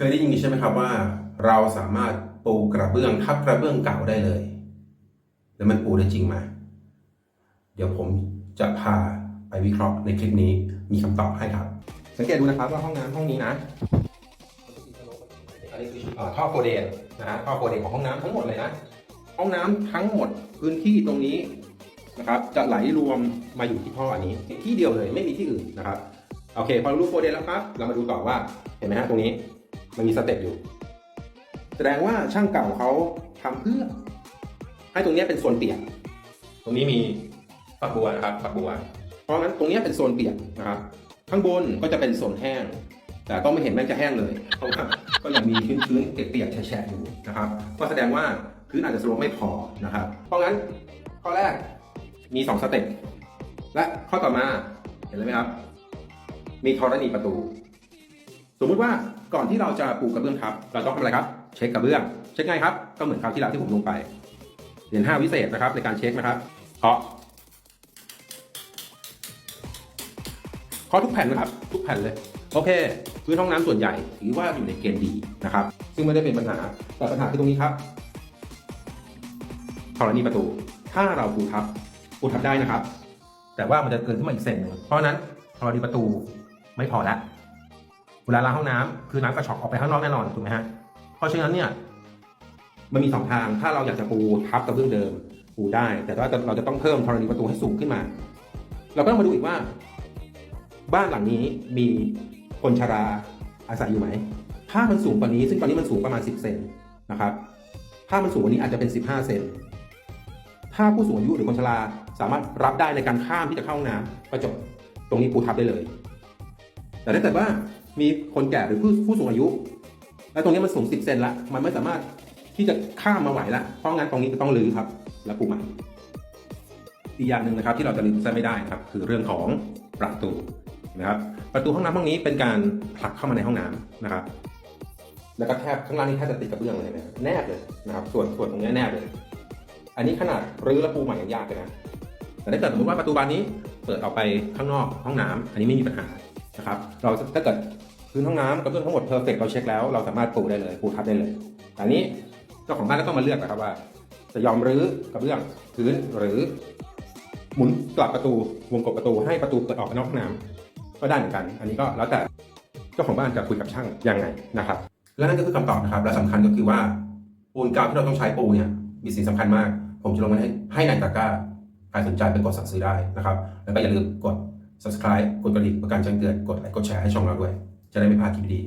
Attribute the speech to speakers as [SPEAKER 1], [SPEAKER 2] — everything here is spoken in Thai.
[SPEAKER 1] เคยได้ยินใช่ไหมครับว่าเราสามารถปูกระเบื้องทับกระเบื้องเก่าได้เลย แล้วมันปูได้จริงไหมเดี๋ยวผมจะพาไปวิเคราะห์ในคลิปนี้มีคำตอบให้ครับ สังเกตดูนะครับว่าห้องน้ำห้องนี้นะอันนี้คือท่อโฟเดนนะฮะท่อโฟเดนของห้องน้ำทั้งหมดเลยนะห้องน้ำทั้งหมดพื้นที่ตรงนี้นะครับจะไหลรวมมาอยู่ที่ท่ออันนี้ที่เดียวเลยไม่มีที่อื่นนะครับโอเคพอรู้โฟเดนแล้วครับ เรามาดูต่อว่าเห็นไหมฮะตรงนี้ มันมีสเต็ปอยู่ แสดงว่าช่างเก่าเขาทำเพื่อ ให้ตรงเนี้ยเป็นโซนเปียก ตรงนี้มีฝักบัวนะครับฝักบัว เพราะงั้นตรงเนี้ยเป็นโซนเปียกนะครับ ข้างบนก็จะเป็นโซนแห้ง แต่ก็ไม่เห็นแม่งจะแห้งเลย เพราะว่าก็ยังมีชื้นๆเปียกๆแฉะๆอยู่นะครับ ก็แสดงว่าพื้นอาจจะสโลปไม่พอนะครับ เพราะงั้นข้อแรกมี2สเต็ปและข้อต่อมาเห็นเลยไหมครับ มีธรณีประตู สมมุติว่า ก่อนที่เราจะปูกระเบื้องทับ เราต้องทำอะไรครับ เช็คกระเบื้อง เช็คไงครับ ก็เหมือนคราวที่แล้วที่ผมลงไปเหรียญห้าวิเศษนะครับ ในการเช็คนะครับเคาะเคาะทุกแผ่นนะครับ ทุกแผ่นเลย โอเค พื้นห้องน้ำส่วนใหญ่ถือว่าอยู่ในเกณฑ์ดีนะครับ ซึ่งไม่ได้เป็นปัญหา แต่ปัญหาคือตรงนี้ครับธรณีประตู ถ้าเราปูทับ ปูทับได้นะครับ แต่ว่ามันจะเกินขึ้นมาอีกเซนหนึ่งเพราะนั้นธรณีประตูไม่พอแล้ว วลาล้างห้องน้ำคือน้ำกระชอกออกไปข้างนอกแน่นอนถูกไหมฮะเพราะฉะนั้นเนี่ยมันมีสองทางถ้าเราอยากจะปูทับกระเบื้องเดิมปูได้ แต่ว่าเราจะต้องเพิ่มธรณีประตูให้สูงขึ้นมา เราก็ต้องมาดูอีกว่า บ้านหลังนี้มีคนชราอาศัยอยู่ไหมถ้ามันสูงกว่านี้ ซึ่งตอนนี้มันสูงประมาณ 10 เซนนะครับ ถ้ามันสูงกว่านี้อาจจะเป็น 15 เซนถ้าผู้สูงอายุหรือคนชราสามารถรับได้ในการข้ามที่จะเข้าห้องน้ำก็จบตรงนี้ปูทับได้เลย แต่ถ้าเกิดว่ามีคนแก่หรือผู้ผู้สูงอายุ และตรงนี้มันสูง10เซนละมันไม่สามารถที่จะข้ามมาไหวละเพราะงั้นตรงนี้จะต้องรื้อครับ แล้วปูใหม่อีกอย่างหนึ่งนะครับที่เราจะลืมไม่ได้ครับ คือเรื่องของประตูนะครับ ประตูห้องน้ำห้องนี้เป็นการผลักเข้ามาในห้องน้ำนะครับ แล้วก็แทบข้างล่างนี่แทบจะติดกระเบื้องเลยนะแนบเลยนะครับ ส่วนส่วนตรงนี้แนบเลย อันนี้ขนาดรื้อและปูใหม่ยังยากเลยนะแต่ถ้าเกิดสมมติว่าประตูบานนี้เปิดออกไปข้างนอกห้องน้ำอันนี้ไม่มีปัญหา นะครับเราถ้าเกิดพื้นห้องน้ำกระเบื้องทั้งหมดเพอร์เฟกเราเช็คแล้วเราสามารถปูได้เลยปูทับได้เลยแต่อันนี้เจ้าของบ้านก็ต้องมาเลือกนะครับว่า จะยอมรื้อกระเบื้องพื้นหรือ หมุนกลับประตูวงกบประตูให้ประตูเปิดออกนอกห้องน้ำก็ได้เหมือนกัน อันนี้ก็แล้วแต่เจ้าของบ้านจะคุยกับช่างยังไงนะครับ และนั่นก็คือคำตอบนะครับ และสำคัญก็คือว่าปูนกาวที่เราต้องใช้ปูเนี่ยมีสิ่งสำคัญมาก ผมจะลงไว้ให้ให้ในตะกร้าใครสนใจไปกดสั่งซื้อได้นะครับ แล้วก็อย่าลืมกด subscribe กดกระดิ่งประกันแจ้งเตือนกดไลค์กดแชร์ให้ช่องเราด้วย จะได้ไม่พลาดคลิปดี